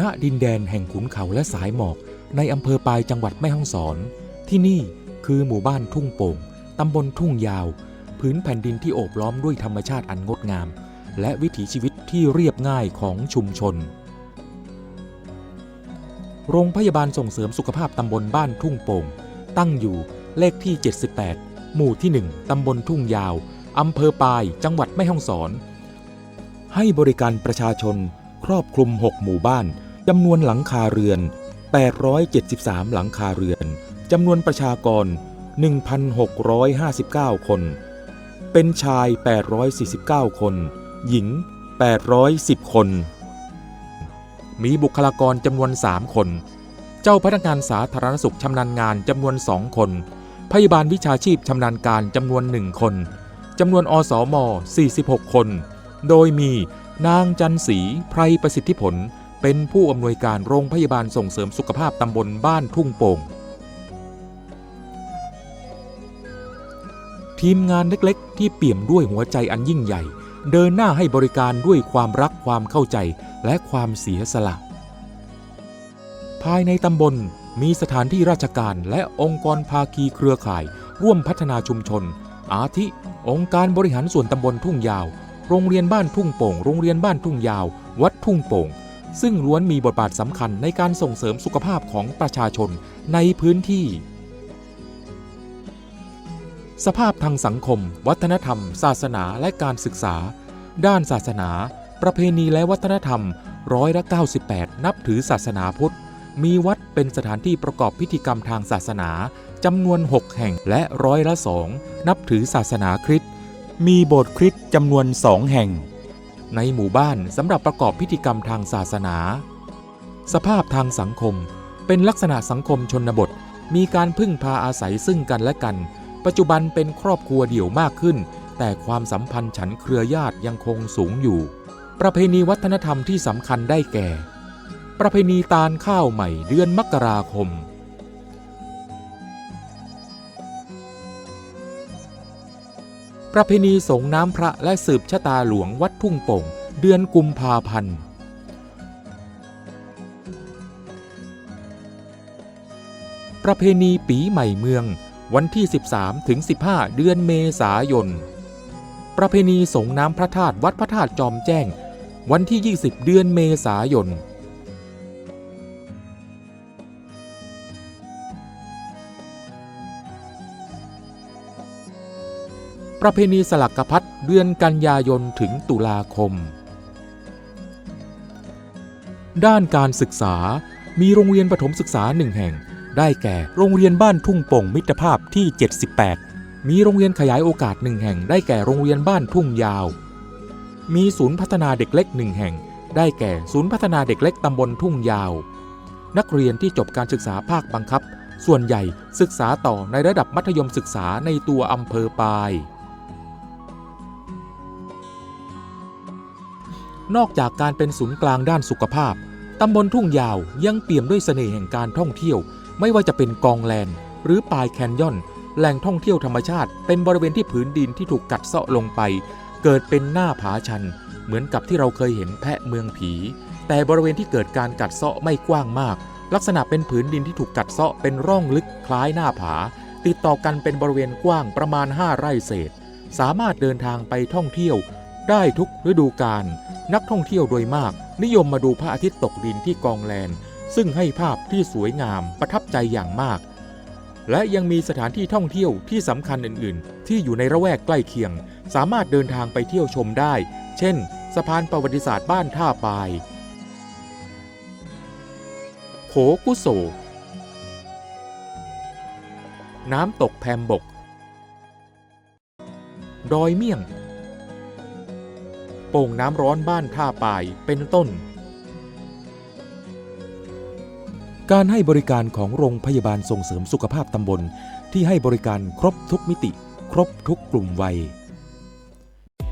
ณดินแดนแห่งขุนเขาและสายหมอกในอำเภอปายจังหวัดแม่ฮ่องสอน ที่นี่คือหมู่บ้านทุ่งโป่งตำบลทุ่งยาว พื้นแผ่นดินที่โอบล้อมด้วยธรรมชาติอันงดงาม และวิถีชีวิตที่เรียบง่ายของชุมชน โรงพยาบาลส่งเสริมสุขภาพตำบลบ้านทุ่งโป่ง ตั้งอยู่เลขที่ 78 หมู่ที่ 1 ตำบลทุ่งยาว อำเภอปาย จังหวัดแม่ฮ่องสอน ให้บริการประชาชนครอบคลุม 6 หมู่บ้าน จำนวนหลังคาเรือน 873 หลังคาเรือน จำนวนประชากร 1,659 คน เป็นชาย 849 คน หญิง 810 คน มีบุคลากรจำนวน 3 คน เจ้าพนักงานสาธารณสุขชำนาญงานจำนวน 2 คน พยาบาลวิชาชีพชำนาญการจำนวน 1 คน จำนวนอสม46 คน โดยมีนางจันสีไพรประสิทธิผล เป็นผู้อำนวยการโรงพยาบาลส่งเสริมสุขภาพตำบลบ้านทุ่งโป่ง ทีมงานเล็กๆ ที่เปี่ยมด้วยหัวใจอันยิ่งใหญ่ เดินหน้าให้บริการด้วยความรักความเข้าใจและความเสียสละ ภายในตำบลมีสถานที่ราชการและองค์กรภาคีเครือข่าย ร่วมพัฒนาชุมชน อาทิ องค์การบริหารส่วนตำบลทุ่งยาว โรงเรียนบ้านทุ่งโป่ง โรงเรียนบ้านทุ่งยาว วัดทุ่งโป่ง ซึ่งล้วนมีบทบาทสำคัญในการส่งเสริมสุขภาพของประชาชนในพื้นที่ สภาพทางสังคม วัฒนธรรม ศาสนาและการศึกษา ด้านศาสนา ประเพณีและวัฒนธรรมร้อยละ98 นับถือศาสนาพุทธ มีวัดเป็นสถานที่ประกอบพิธีกรรมทางศาสนาจำนวน 6 แห่งและร้อยละสองนับถือศาสนาคริสต์มีโบสถ์คริสต์จำนวนสองแห่ง ในหมู่บ้านสำหรับประกอบพิธีกรรมทางศาสนา สภาพทางสังคม เป็นลักษณะสังคมชนบท มีการพึ่งพาอาศัยซึ่งกันและกัน ปัจจุบันเป็นครอบครัวเดี่ยวมากขึ้น แต่ความสัมพันธ์ฉันเครือญาติยังคงสูงอยู่ ประเพณีวัฒนธรรมที่สำคัญได้แก่ ประเพณีตาลข้าวใหม่เดือนมกราคม ประเพณีสงน้ำพระและสืบชะตาหลวงวัดทุ่งโป่ง เดือนกุมภาพันธ์ประเพณีปีใหม่เมือง วันที่ 13ถึง15 เดือนเมษายน ประเพณีสงน้ำพระธาตุวัดพระธาตุจอมแจ้ง วันที่ 20 เดือนเมษายน ประเพณีสลักกพัดเดือนกันยายนถึงตุลาคม ด้านการศึกษามีโรงเรียนประถมศึกษาหนึ่งแห่ง ได้แก่โรงเรียนบ้านทุ่งโป่งมิตรภาพที่ 78 มีโรงเรียนขยายโอกาสหนึ่งแห่ง ได้แก่โรงเรียนบ้านทุ่งยาว มีศูนย์พัฒนาเด็กเล็กหนึ่งแห่ง ได้แก่ศูนย์พัฒนาเด็กเล็กตำบลทุ่งยาว นักเรียนที่จบการศึกษาภาคบังคับ ส่วนใหญ่ศึกษาต่อในระดับมัธยมศึกษาในตัวอำเภอปาย นอกจากการเป็นศูนย์กลางด้านสุขภาพ ตำบลทุ่งยาวยังเปี่ยมด้วยเสน่ห์แห่งการท่องเที่ยว ไม่ว่าจะเป็นกองแลนหรือปายแคนยอน แหล่งท่องเที่ยวธรรมชาติ เป็นบริเวณที่ผืนดินที่ถูกกัดเซาะลงไป เกิดเป็นหน้าผาชัน เหมือนกับที่เราเคยเห็นแพะเมืองผี แต่บริเวณที่เกิดการกัดเซาะไม่กว้างมาก ลักษณะเป็นผืนดินที่ถูกกัดเซาะเป็นร่องลึกคล้ายหน้าผา ติดต่อกันเป็นบริเวณกว้างประมาณ 5 ไร่เศษ สามารถเดินทางไปท่องเที่ยว ได้ทุกฤดูกาล นักท่องเที่ยวโดยมาก นิยมมาดูพระอาทิตย์ตกดินที่กองแลนซึ่งให้ภาพที่สวยงามประทับใจอย่างมาก และยังมีสถานที่ท่องเที่ยวที่สำคัญอื่น ๆ ที่อยู่ในระแวกใกล้เคียง สามารถเดินทางไปเที่ยวชมได้ เช่น สะพานประวัติศาสตร์บ้านท่าปายโขกุโสน้ำตกแพมบก ดอยเมี่ยง โป่งน้ำร้อนบ้านท่าปายเป็นต้น การให้บริการของโรงพยาบาลส่งเสริมสุขภาพตำบล ที่ให้บริการครบทุกมิติ ครบทุกกลุ่มวัย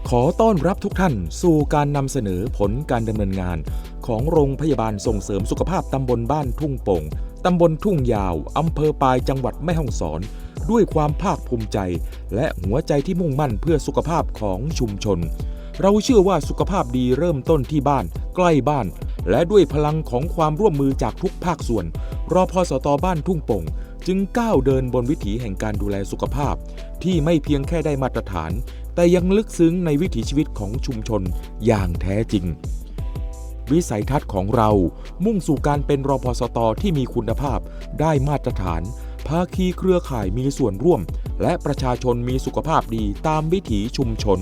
ขอต้อนรับทุกท่านสู่การนำเสนอผลการดำเนินงาน ของโรงพยาบาลส่งเสริมสุขภาพตำบลบ้านทุ่งโป่งตำบลทุ่งยาวอำเภอปายจังหวัดแม่ฮ่องสอนด้วยความภาคภูมิใจ และหัวใจที่มุ่งมั่นเพื่อสุขภาพของชุมชน เราเชื่อว่าสุขภาพดีเริ่มต้นที่บ้าน ใกล้บ้าน และด้วยพลังของความร่วมมือจากทุกภาคส่วนรอพอสตบ้านทุ่งโป่งจึงก้าวเดินบนวิถีแห่งการดูแลสุขภาพ ที่ไม่เพียงแค่ได้มาตรฐาน แต่ยังลึกซึ้งในวิถีชีวิตของชุมชนอย่างแท้จริง วิสัยทัศน์ของเรามุ่งสู่การเป็นรอพอสตที่มีคุณภาพ ได้มาตรฐานภาคีเครือข่ายมีส่วนร่วม และประชาชนมีสุขภาพดีตามวิถีชุมชน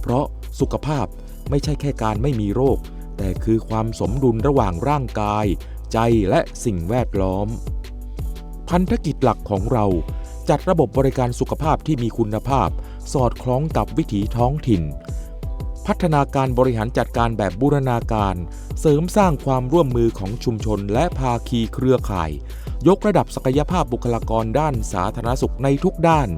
เพราะสุขภาพไม่ใช่แค่การไม่มีโรค แต่คือความสมดุลระหว่างร่างกาย ใจและสิ่งแวดล้อม พันธกิจหลักของเราจัดระบบบริการสุขภาพที่มีคุณภาพ สอดคล้องกับวิถีท้องถิ่น พัฒนาการบริหารจัดการแบบบูรณาการ เสริมสร้างความร่วมมือของชุมชนและภาคีเครือข่าย ยกระดับศักยภาพบุคลากรด้านสาธารณสุขในทุกด้าน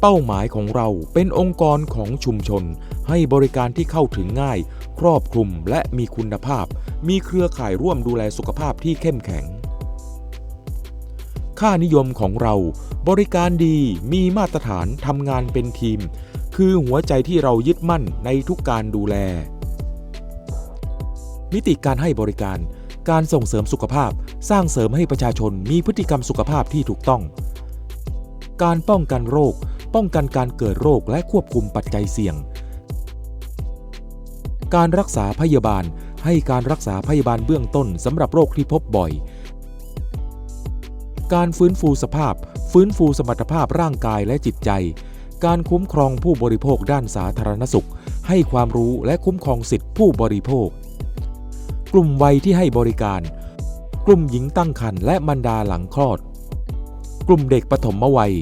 เป้าหมายของเราเป็นองค์กรของชุมชน ให้บริการที่เข้าถึงง่าย ครอบคลุมและมีคุณภาพ มีเครือข่ายร่วมดูแลสุขภาพที่เข้มแข็ง ค่านิยมของเรา บริการดีมีมาตรฐานทำงานเป็นทีม คือหัวใจที่เรายึดมั่นในทุกการดูแล มิติการให้บริการ การส่งเสริมสุขภาพ สร้างเสริมให้ประชาชนมีพฤติกรรมสุขภาพที่ถูกต้อง การป้องกันโรค ป้องกันการเกิดโรคและควบคุมปัจจัยเสี่ยง การรักษาพยาบาลให้การรักษาพยาบาลเบื้องต้นสำหรับโรคที่พบบ่อย การฟื้นฟูสภาพ ฟื้นฟูสมรรถภาพร่างกายและจิตใจ การคุ้มครองผู้บริโภคด้านสาธารณสุข ให้ความรู้และคุ้มครองสิทธิผู้บริโภค กลุ่มวัยที่ให้บริการ กลุ่มหญิงตั้งครรภ์และมารดาหลังคลอด กลุ่มเด็กปฐมวัย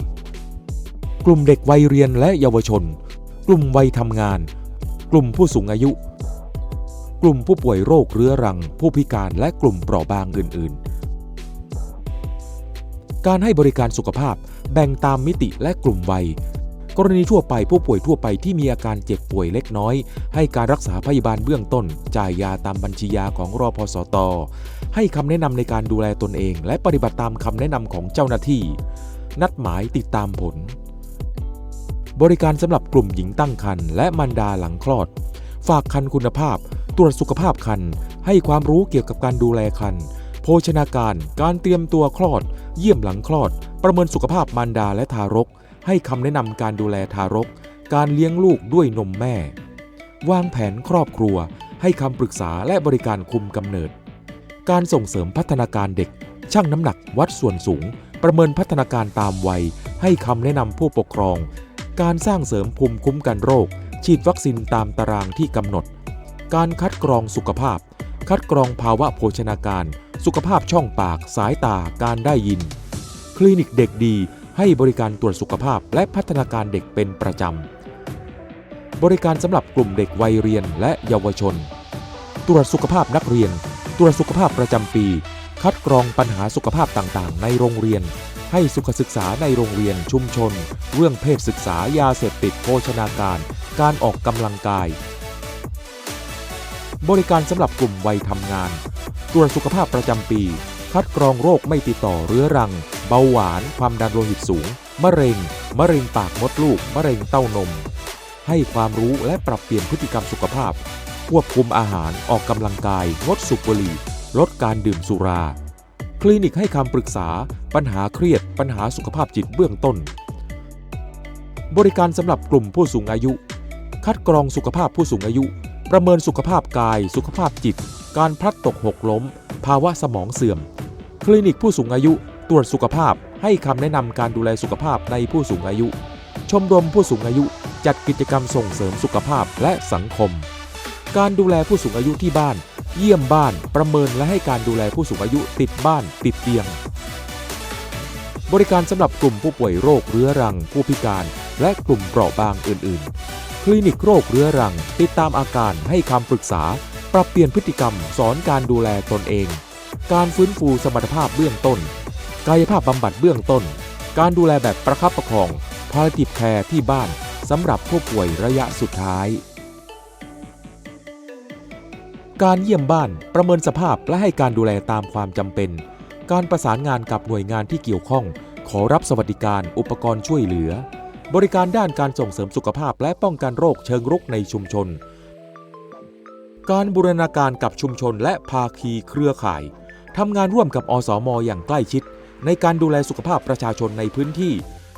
กลุ่มเด็กวัยเรียนและเยาวชน กลุ่มวัยทำงาน กลุ่มผู้สูงอายุ กลุ่มผู้ป่วยโรคเรื้อรัง ผู้พิการและกลุ่มเปราะบางอื่น ๆ การให้บริการสุขภาพแบ่งตามมิติและกลุ่มวัย กรณีทั่วไปผู้ป่วยทั่วไปที่มีอาการเจ็บป่วยเล็กน้อย ให้การรักษาพยาบาลเบื้องต้น จ่ายยาตามบัญชียาของรอพสตให้คำแนะนำในการดูแลตนเอง และปฏิบัติตามคำแนะนำของเจ้าหน้าที่ นัดหมายติดตามผล บริการสำหรับกลุ่มหญิงตั้งครรภ์และมารดาหลังคลอด ฝากคันคุณภาพ ตรวจสุขภาพคันให้ความรู้เกี่ยวกับการดูแลคันโภชนาการ การเตรียมตัวคลอด เยี่ยมหลังคลอด ประเมินสุขภาพมารดาและทารก ให้คำแนะนำการดูแลทารก การเลี้ยงลูกด้วยนมแม่ วางแผนครอบครัว ให้คำปรึกษาและบริการคุมกำเนิด การส่งเสริมพัฒนาการเด็กชั่งน้ำหนักวัดส่วนสูง ประเมินพัฒนาการตามวัย ให้คำแนะนำผู้ปกครอง การสร้างเสริมภูมิคุ้มกันโรค ฉีดวัคซีนตามตารางที่กำหนด การคัดกรองสุขภาพ คัดกรองภาวะโภชนาการ สุขภาพช่องปาก สายตา การได้ยิน คลินิกเด็กดีให้บริการตรวจสุขภาพและพัฒนาการเด็กเป็นประจำ บริการสำหรับกลุ่มเด็กวัยเรียนและเยาวชน ตรวจสุขภาพนักเรียน ตรวจสุขภาพประจำปี คัดกรองปัญหาสุขภาพต่างๆ ในโรงเรียน ให้สุขศึกษาในโรงเรียนชุมชน เรื่องเพศศึกษายาเสพติดโภชนาการ การออกกำลังกาย บริการสำหรับกลุ่มวัยทำงาน ตรวจสุขภาพประจำปี คัดกรองโรคไม่ติดต่อเรื้อรัง เบาหวาน ความดันโลหิตสูง มะเร็ง มะเร็งปากมดลูก มะเร็งเต้านม ให้ความรู้และปรับเปลี่ยนพฤติกรรมสุขภาพ ควบคุมอาหาร ออกกำลังกาย งดสูบบุหรี่ ลดการดื่มสุรา คลินิกให้คำปรึกษา ปัญหาเครียด ปัญหาสุขภาพจิตเบื้องต้น บริการสำหรับกลุ่มผู้สูงอายุ คัดกรองสุขภาพผู้สูงอายุ ประเมินสุขภาพกาย สุขภาพจิต การพลัดตกหกล้ม ภาวะสมองเสื่อม คลินิกผู้สูงอายุตรวจสุขภาพให้คำแนะนำการดูแลสุขภาพในผู้สูงอายุ ชมรมผู้สูงอายุจัดกิจกรรมส่งเสริมสุขภาพและสังคม การดูแลผู้สูงอายุที่บ้าน เยี่ยมบ้านประเมินและให้การดูแลผู้สูงอายุติดบ้านติดเตียง บริการสำหรับกลุ่มผู้ป่วยโรคเรื้อรัง ผู้พิการ และกลุ่มเปราะบางอื่น ๆ คลินิกโรคเรื้อรัง ติดตามอาการให้คำปรึกษา ปรับเปลี่ยนพฤติกรรม สอนการดูแลตนเอง การฟื้นฟูสมรรถภาพเบื้องต้น กายภาพบำบัดเบื้องต้น การดูแลแบบประคับประคองพาราติบแคร์ที่บ้านสำหรับผู้ป่วยระยะสุดท้าย การเยี่ยมบ้านประเมินสภาพและให้การดูแลตามความจำเป็น การประสานงานกับหน่วยงานที่เกี่ยวข้อง ขอรับสวัสดิการอุปกรณ์ช่วยเหลือ บริการด้านการส่งเสริมสุขภาพและป้องกันโรคเชิงรุกในชุมชน การบูรณาการกับชุมชนและภาคีเครือข่ายทำงานร่วมกับอสมอย่างใกล้ชิด ในการดูแลสุขภาพประชาชนในพื้นที่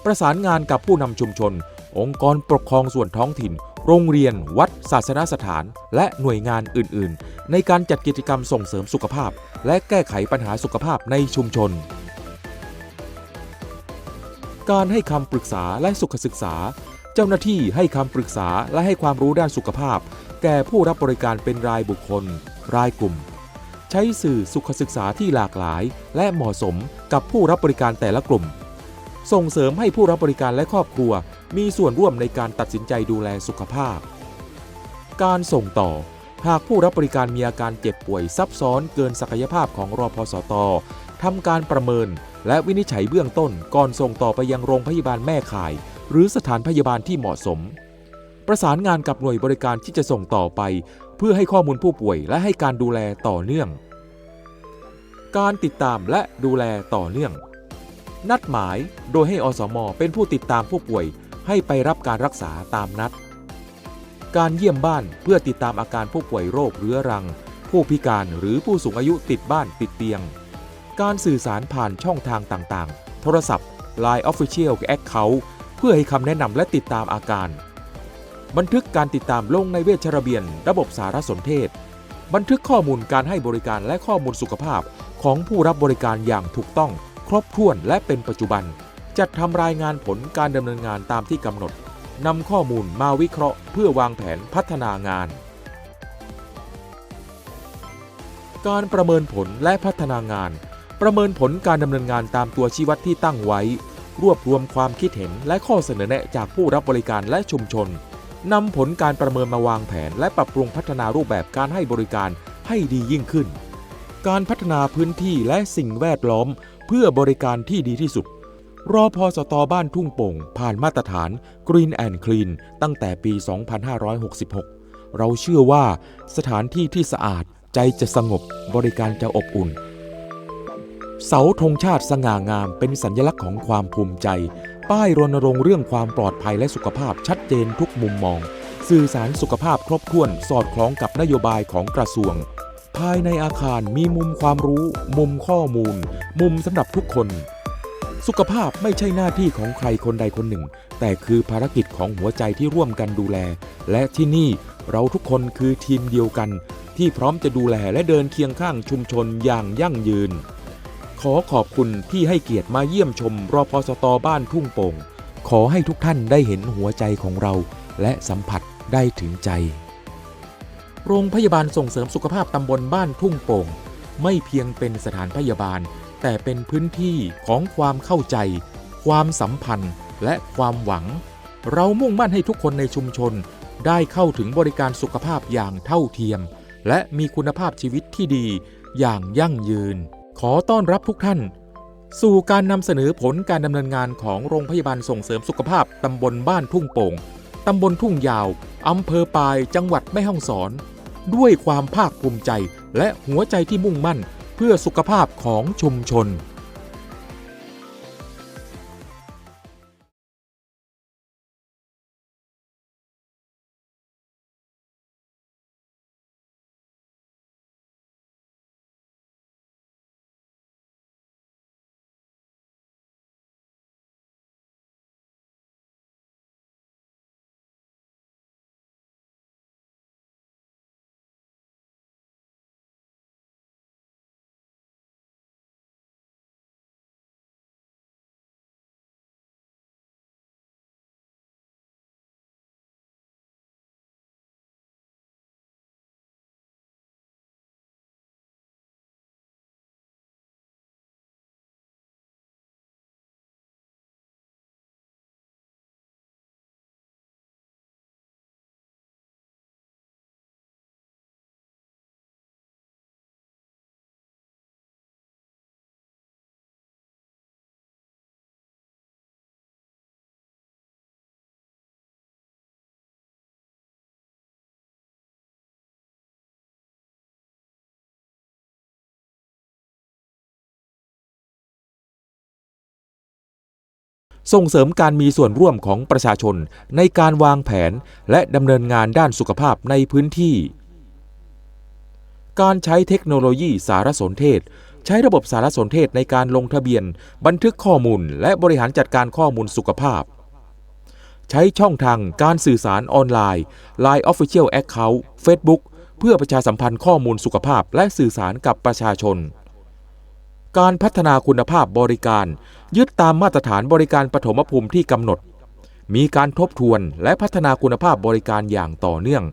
ประสานงานกับผู้นำชุมชน องค์กรปกครองส่วนท้องถิ่น โรงเรียน วัด ศาสนสถาน และหน่วยงานอื่น ๆ ในการจัดกิจกรรมส่งเสริมสุขภาพ และแก้ไขปัญหาสุขภาพในชุมชน การให้คำปรึกษาและสุขศึกษา เจ้าหน้าที่ให้คำปรึกษาและให้ความรู้ด้านสุขภาพ แก่ผู้รับบริการเป็นรายบุคคล รายกลุ่ม ใช้สื่อสุขศึกษาที่หลากหลาย และเหมาะสมกับผู้รับบริการแต่ละกลุ่ม ส่งเสริมให้ผู้รับบริการและครอบครัว มีส่วนร่วมในการตัดสินใจดูแลสุขภาพ การส่งต่อ หากผู้รับบริการมีอาการเจ็บป่วยซับซ้อนเกินศักยภาพของรอพสตทำการประเมิน และวินิจฉัยเบื้องต้นก่อนส่งต่อไปยังโรงพยาบาลแม่ข่าย หรือสถานพยาบาลที่เหมาะสม ประสานงานกับหน่วยบริการที่จะส่งต่อไป เพื่อให้ข้อมูลผู้ป่วยและให้การดูแลต่อเนื่อง การติดตามและดูแลต่อเนื่อง นัดหมายโดยให้อสม เป็นผู้ติดตามผู้ป่วย ให้ไปรับการรักษาตามนัด การเยี่ยมบ้านเพื่อติดตามอาการผู้ป่วยโรคเรื้อรัง ผู้พิการหรือผู้สูงอายุติดบ้านติดเตียง การสื่อสารผ่านช่องทางต่างๆ โทรศัพท์ Line Official Account เพื่อให้คำแนะนำและติดตามอาการ บันทึกการติดตามลงในเวชระเบียน ระบบสารสนเทศ บันทึกข้อมูลการให้บริการและข้อมูลสุขภาพของผู้รับบริการอย่างถูกต้อง ครบถ้วนและเป็นปัจจุบัน จัดทำรายงานผลการดำเนินงานตามที่กำหนดนำข้อมูลมาวิเคราะห์ เพื่อวางแผนพัฒนางาน การประเมินผลและพัฒนางาน ประเมินผลการดำเนินงานตามตัวชี้วัดที่ตั้งไว้ รวบรวมความคิดเห็นและข้อเสนอแนะจากผู้รับบริการและชุมชนนำผลการประเมินมาวางแผน และปรับปรุงพัฒนารูปแบบการให้บริการให้ดียิ่งขึ้น การพัฒนาพื้นที่และสิ่งแวดล้อม เพื่อบริการที่ดีที่สุด รอพอสตบ้านทุ่งโป่ง ผ่านมาตรฐาน Green and Clean ตั้งแต่ปี 2566 เราเชื่อว่าสถานที่ที่สะอาดใจจะสงบบริการจะอบอุ่น เสาธงชาติสง่างามเป็นสัญลักษณ์ของความภูมิใจ ป้ายรณรงค์เรื่องความปลอดภัยและสุขภาพชัดเจนทุกมุมมอง สื่อสารสุขภาพครบถ้วนสอดคล้องกับนโยบายของกระทรวง ภายในอาคารมีมุมความรู้ มุมข้อมูล มุมสำหรับทุกคน สุขภาพไม่ใช่หน้าที่ของใครคนใดคนหนึ่ง แต่คือภารกิจของหัวใจที่ร่วมกันดูแล และที่นี่เราทุกคนคือทีมเดียวกัน ที่พร้อมจะดูแลและเดินเคียงข้างชุมชนอย่างยั่งยืน ขอขอบคุณที่ให้เกียรติมาเยี่ยมชมรอพสตบ้านทุ่งโป่งขอให้ทุกท่านได้เห็นหัวใจของเรา และสัมผัสได้ถึงใจ โรงพยาบาลส่งเสริมสุขภาพตำบลบ้านทุ่งโป่ง ไม่เพียงเป็นสถานพยาบาล แต่เป็นพื้นที่ของความเข้าใจ ความสัมพันธ์ และความหวัง เรามุ่งมั่นให้ทุกคนในชุมชน ได้เข้าถึงบริการสุขภาพอย่างเท่าเทียม และมีคุณภาพชีวิตที่ดี อย่างยั่งยืน ขอต้อนรับทุกท่าน สู่การนำเสนอผลการดำเนินงานของโรงพยาบาลส่งเสริมสุขภาพตำบลบ้านทุ่งโป่ง ตำบลทุ่งยาว อำเภอปาย จังหวัดแม่ฮ่องสอน ด้วยความภาคภูมิใจและหัวใจที่มุ่งมั่นเพื่อสุขภาพของชุมชน ส่งเสริมการมีส่วนร่วมของประชาชนในการวางแผนและดำเนินงานด้านสุขภาพในพื้นที่ การใช้เทคโนโลยีสารสนเทศ ใช้ระบบสารสนเทศในการลงทะเบียน บันทึกข้อมูล และบริหารจัดการข้อมูลสุขภาพ ใช้ช่องทางการสื่อสารออนไลน์ Line Official Account Facebook เพื่อประชาสัมพันธ์ข้อมูลสุขภาพและสื่อสารกับประชาชนการพัฒนาคุณภาพบริการ ยึดตามมาตรฐานบริการปฐมภูมิที่กำหนด มีการทบทวนและพัฒนาคุณภาพบริการอย่างต่อเนื่อง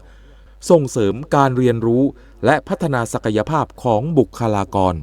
ส่งเสริมการเรียนรู้และพัฒนาศักยภาพของบุคลากร